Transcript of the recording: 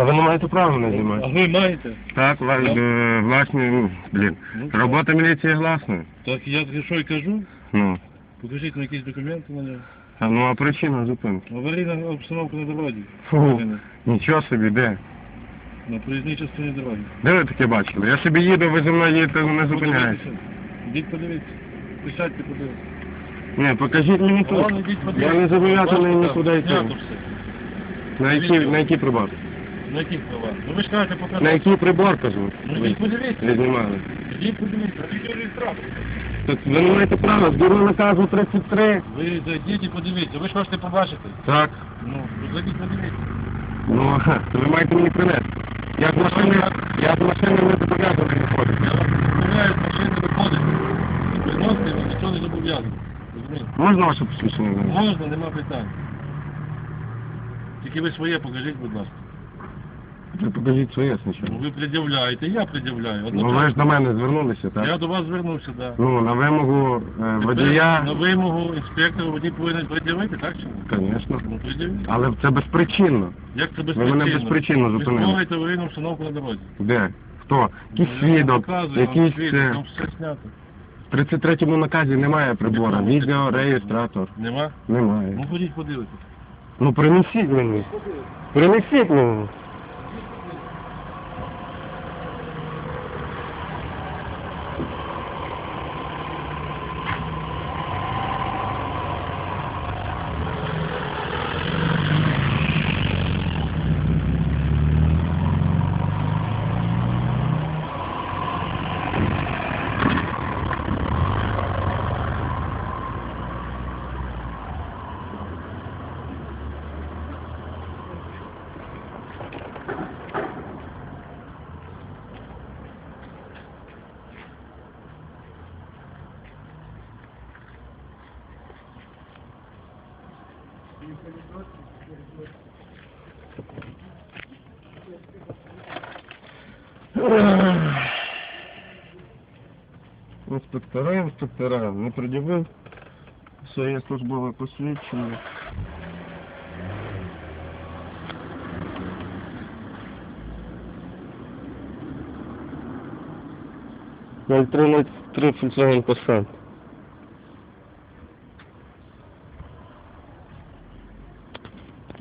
Та ви не маєте права мене А знімати. ви маєте? Так, ва- Ну. е, власні, ну, блін. Ну, Робота міліції гласна. Так я таки що й кажу. Ну. Покажіть на якісь документи на нього. А ну а причина зупинки? Аварійна обстановка на дорозі. Фу, Аварійна. нічого собі, де? На проїзній частині дороги. Де ви таке бачили? Я собі їду, ви зі мною їдете, не зупиняєте. Ідіть подивіться. Присядьте подивіться. Ні, покажіть мені тут. Ладно, ідіть подивіться. Я не зобов'язаний нікуди йти. знято все. На який, на який прибор? На яких правах? Ну ви ж кажете показати. На який прибор, кажу? Ну ідіть подивіться. Ви знімали. Ідіть подивіться. Відеореєстратор. Так ви не маєте права, зберу наказу 33. Ви зайдіть і подивіться. Ви ж хочете побачити. Так. Ну, зайдіть подивіться. Ну, ага, то ви маєте мені принести. Я з машини, я з машини не зобов'язаний виходити. Я вам дозволяю з машини виходити. Приносити ви ніхто не зобов'язаний. Розумієте? Можна ваше посвідчення? Можна, нема питань. Тільки ви своє покажіть, будь ласка. Ви покажіть своє спочатку. ви пред'являєте, я пред'являю. Ну ви ж до мене звернулися, так? Я до вас звернувся, так. Ну, на вимогу е, водія, На вимогу інспектора водій повинен пред'явити, так чи ні? звісно. Ну, пред'явіть. Але це безпричинно. Як це Ви безпричинно? мене безпричинно Ви зупинили. створюєте аварійну установку на дорозі. Де? Хто? Якийсь Ну, я вам свідок, показую, вам якийсь свідок, е, Там все знято. в 33-му наказі немає прибора. Якому? Відеореєстратор. Нема? Немає. Ну, ходіть подивитися. Ну принесіть мені. Принесіть мені. Інспектора, інспектора, не пред'явив своє службове посвідчення. Ноль три ноль три Volkswagen Passat.